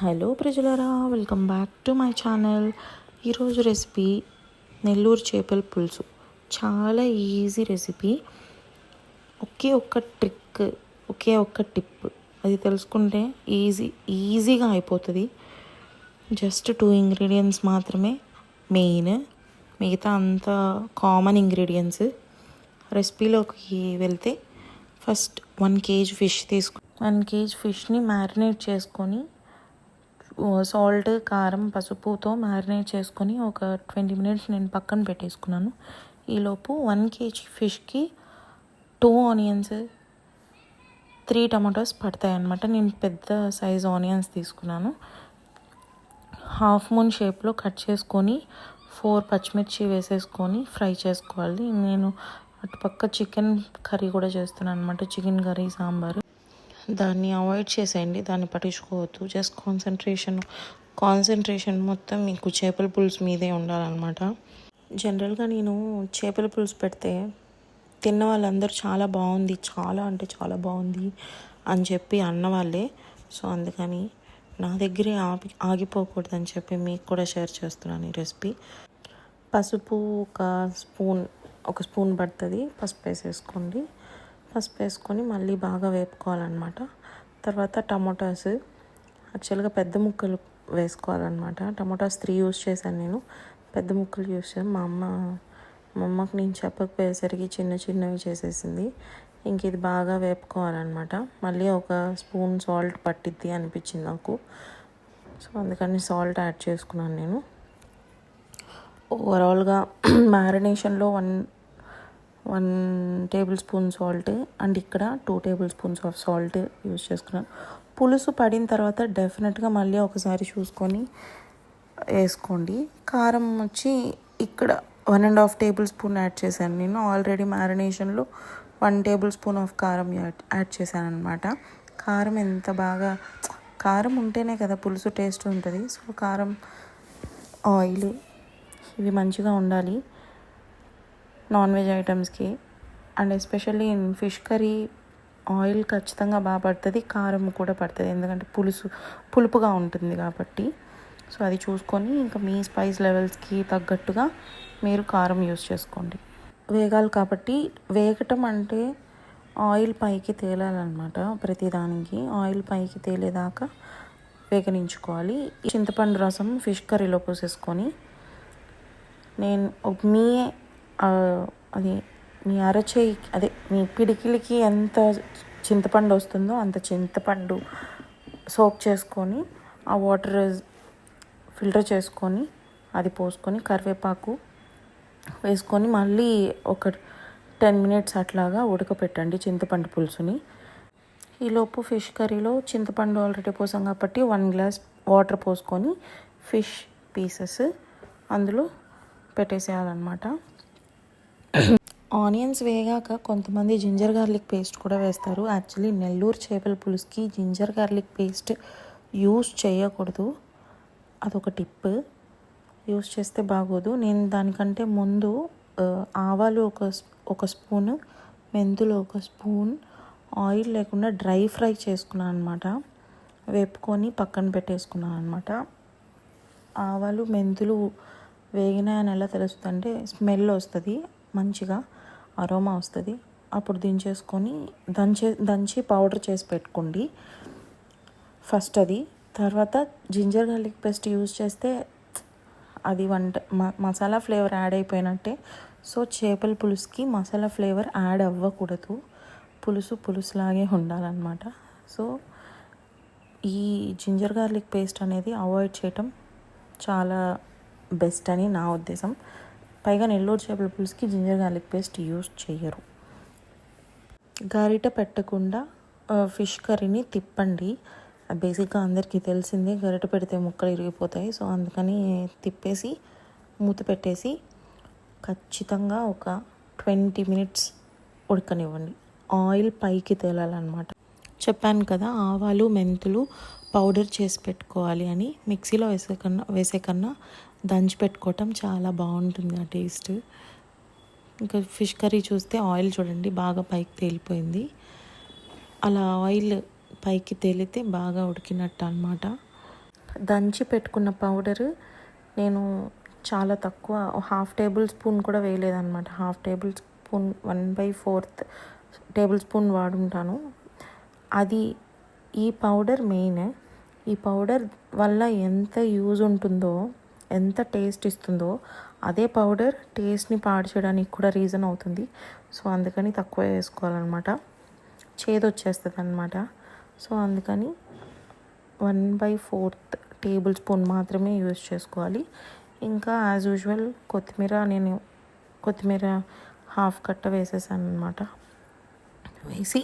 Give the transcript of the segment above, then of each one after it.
Hello ప్రజలరా welcome back to my channel. ఈరోజు recipe Nellore చేపల పులుసు. చాలా ఈజీ రెసిపీ. ఒకే ఒక్క ట్రిక్ ఒకే ఒక్క టిప్. అది తెలుసుకుంటే ఈజీ ఈజీగా అయిపోతుంది. జస్ట్ టూ ఇంగ్రీడియంట్స్ మాత్రమే. మెయిన్ మిగతా అంతా కామన్ ఇంగ్రీడియంట్స్. రెసిపీలోకి వెళ్తే ఫస్ట్ వన్ కేజీ ఫిష్ తీసుకు వన్ కేజీ ఫిష్ని మ్యారినేట్ చేసుకొని సాల్ట్ కారం పసుపుతో మ్యారినేట్ చేసుకొని ఒక ట్వంటీ మినిట్స్ నేను పక్కన పెట్టేసుకున్నాను. ఈలోపు వన్ కేజీ ఫిష్కి టూ ఆనియన్స్ త్రీ టమాటోస్ పడతాయి అన్నమాట నేను పెద్ద సైజ్ ఆనియన్స్ తీసుకున్నాను. హాఫ్ మూన్ షేప్లో కట్ చేసుకొని ఫోర్ పచ్చిమిర్చి వేసేసుకొని ఫ్రై చేసుకోవాలి. నేను అటుపక్క చికెన్ కర్రీ కూడా చేస్తున్నాను అనమాట చికెన్ కర్రీ సాంబారు. దాన్ని అవాయిడ్ చేసేయండి దాన్ని పట్టించుకోవద్దు. జస్ట్ కాన్సన్ట్రేషన్ కాన్సన్ట్రేషన్ మొత్తం మీకు చేపల పులుసు మీదే ఉండాలన్నమాట. జనరల్గా నేను చేపల పులుసు పెడితే తిన్న వాళ్ళందరూ చాలా బాగుంది చాలా అంటే చాలా బాగుంది అని చెప్పి అన్నవాళ్ళే సో అందుకని నా దగ్గరే ఆపి ఆగిపోకూడదని చెప్పి మీకు కూడా షేర్ చేస్తున్నాను ఈ రెసిపీ. పసుపు ఒక స్పూన్ ఒక స్పూన్ పడుతుంది పసుపు వేసేసుకోండి. పసుపు వేసుకొని మళ్ళీ బాగా వేపుకోవాలన్నమాట. తర్వాత టమోటాస్. యాక్చువల్గా పెద్ద ముక్కలు వేసుకోవాలన్నమాట. టమోటాస్ త్రీ యూస్ చేశాను నేను. పెద్ద ముక్కలు యూస్ చేశాను. మా అమ్మ మా అమ్మకు నేను చెప్పకపోయేసరికి చిన్న చిన్నవి చేసేసింది. ఇంక ఇది బాగా వేపుకోవాలన్నమాట. మళ్ళీ ఒక స్పూన్ సాల్ట్ పట్టిద్ది అనిపించింది నాకు. సో అందుకని సాల్ట్ యాడ్ చేసుకున్నాను నేను. ఓవరాల్గా మ్యారినేషన్లో one one tablespoon salt and ఇక్కడ two tablespoons of salt use చేసుకున్నాను. పులుసు పడిన తర్వాత డెఫినెట్గా మళ్ళీ ఒకసారి చూసుకొని వేసుకోండి. కారం వచ్చి ఇక్కడ one and half tablespoon add చేశాను. నేను ఆల్రెడీ మ్యారినేషన్లో వన్ టేబుల్ స్పూన్ ఆఫ్ కారం యాడ్ యాడ్ చేశాను అనమాట కారం ఎంత బాగా కారం ఉంటేనే కదా పులుసు టేస్ట్ ఉంటుంది. సో కారం ఆయిల్ ఇవి మంచిగా ఉండాలి. Non veg ఐటమ్స్కి. And especially fish curry oil ఖచ్చితంగా బాగా పడుతుంది కారం కూడా పడుతుంది. ఎందుకంటే పులుసు పులుపుగా ఉంటుంది కాబట్టి. సో అది చూసుకొని ఇంకా మీ స్పైస్ లెవెల్స్కి తగ్గట్టుగా మీరు కారం యూస్ చేసుకోండి. వేగాలి కాబట్టి వేగటం అంటే ఆయిల్ పైకి తేలాలన్నమాట ప్రతిదానికి. ఆయిల్ పైకి తేలేదాకా వేగనించుకోవాలి. చింతపండు రసం ఫిష్ కర్రీలో పోసేసుకొని నేను మీ అది మీ అరచేయి అదే మీ పిడికిలికి ఎంత చింతపండు వస్తుందో అంత చింతపండు సోక్ చేసుకొని ఆ వాటర్ ఫిల్టర్ చేసుకొని అది పోసుకొని కరివేపాకు వేసుకొని మళ్ళీ ఒక టెన్ మినిట్స్ అట్లాగా ఉడకపెట్టండి చింతపండు పులుసుని. ఈలోపు ఫిష్ కర్రీలో చింతపండు ఆల్రెడీ పోసాం కాబట్టి వన్ గ్లాస్ వాటర్ పోసుకొని ఫిష్ పీసెస్ అందులో పెట్టేసేయాలన్నమాట. ఆనియన్స్ వేగాక కొంతమంది జింజర్ గార్లిక్ పేస్ట్ కూడా వేస్తారు. యాక్చువల్లీ నెల్లూరు చేపల పులుసుకి జింజర్ గార్లిక్ పేస్ట్ యూస్ చేయకూడదు. అదొక టిప్. యూస్ చేస్తే బాగోదు. నేను దానికంటే ముందు ఆవాలు ఒక ఒక స్పూన్ మెంతులు ఒక స్పూన్ ఆయిల్ లేకుండా డ్రై ఫ్రై చేసుకున్నాను అనమాట వేపుకొని పక్కన పెట్టేసుకున్నాను అనమాట ఆవాలు మెంతులు వేగినాయని ఎలా తెలుస్తుంది అంటే స్మెల్ వస్తుంది. మంచిగా అరోమా వస్తుంది. అప్పుడు దించేసుకొని దంచే దంచి పౌడర్ చేసి పెట్టుకోండి. ఫస్ట్ అది. తర్వాత జింజర్ గార్లిక్ పేస్ట్ యూజ్ చేస్తే అది వంట మసాలా ఫ్లేవర్ యాడ్ అయిపోయినట్టే. సో చేపల పులుసుకి మసాలా ఫ్లేవర్ యాడ్ అవ్వకూడదు. పులుసు పులుసులాగే ఉండాలన్నమాట. సో ఈ జింజర్ గార్లిక్ పేస్ట్ అనేది అవాయిడ్ చేయటం చాలా బెస్ట్ అని నా ఉద్దేశం. పైగా నెల్లూరు చేపల పులుసుకి జింజర్ గార్లిక్ పేస్ట్ యూస్ చేయరు గరిట పెట్టకుండా ఫిష్ కర్రీని తిప్పండి. బేసిక్గా అందరికీ తెలిసిందే గరిట పెడితే ముక్కలు ఇరిగిపోతాయి. సో అందుకని తిప్పేసి మూత పెట్టేసి ఖచ్చితంగా ఒక ట్వంటీ మినిట్స్ ఉడకనివ్వండి. ఆయిల్ పైకి తేలాలన్నమాట. చెప్పాను కదా ఆవాలు మెంతులు పౌడర్ చేసి పెట్టుకోవాలి అని. మిక్సీలో వేసే కన్నా వేసే కన్నా దంచి పెట్టుకోవటం చాలా బాగుంటుంది ఆ టేస్ట్. ఇంకా ఫిష్ కర్రీ చూస్తే ఆయిల్ చూడండి బాగా పైకి తేలిపోయింది. అలా ఆయిల్ పైకి తేలితే బాగా ఉడికినట్టు అనమాట దంచి పెట్టుకున్న పౌడర్ నేను చాలా తక్కువ హాఫ్ టేబుల్ స్పూన్ కూడా వేయలేదన్నమాట. Half tablespoon one by fourth tablespoon వాడుంటాను. అది ఈ పౌడర్ మెయిన్. ఈ పౌడర్ వల్ల ఎంత యూజ్ ఉంటుందో ఎంత టేస్ట్ ఇస్తుందో అదే పౌడర్ టేస్ట్ని పాడు చేయడానికి కూడా రీజన్ అవుతుంది. సో అందుకని తక్కువ వేసుకోవాలన్నమాట. చేదు వచ్చేస్తుంది అనమాట సో అందుకని one by fourth tablespoon మాత్రమే యూజ్ చేసుకోవాలి. ఇంకా యాజ్ యూజువల్ కొత్తిమీర నేను కొత్తిమీర హాఫ్ కట్ట వేసేసాను అనమాట వేసి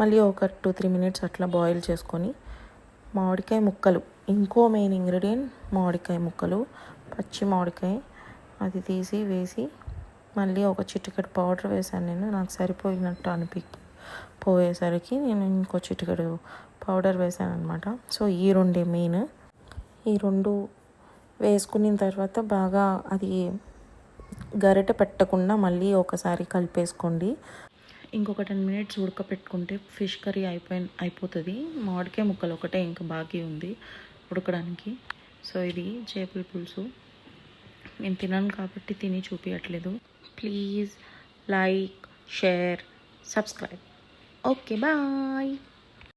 మళ్ళీ ఒక టూ త్రీ మినిట్స్ అట్లా బాయిల్ చేసుకొని మామిడికాయ ముక్కలు ఇంకో మెయిన్ ఇంగ్రీడియంట్ మామిడికాయ ముక్కలు పచ్చి మామిడికాయ. అది తీసి వేసి మళ్ళీ ఒక చిటికెడు పౌడర్ వేసాను నేను. నాకు సరిపోయినట్టు అనిపి పోయేసరికి నేను ఇంకో చిటికెడు పౌడర్ వేసాను అనమాట సో ఈ రెండే మెయిన్ ఈ రెండు వేసుకున్న తర్వాత బాగా అది గరిట పెట్టకుండా మళ్ళీ ఒకసారి కలిపేసుకోండి. ఇంకొక టెన్ మినిట్స్ ఉడకపెట్టుకుంటే ఫిష్ కర్రీ అయిపోయి అయిపోతుంది. మామిడికాయ ముక్కలు ఒకటే ఇంకా బాకీ ఉంది. ఉడకడానికి. సో ఇది చేపల పులుసు. నేను తినను కాబట్టి తిని చూపించట్లేదు please like share subscribe. Okay bye.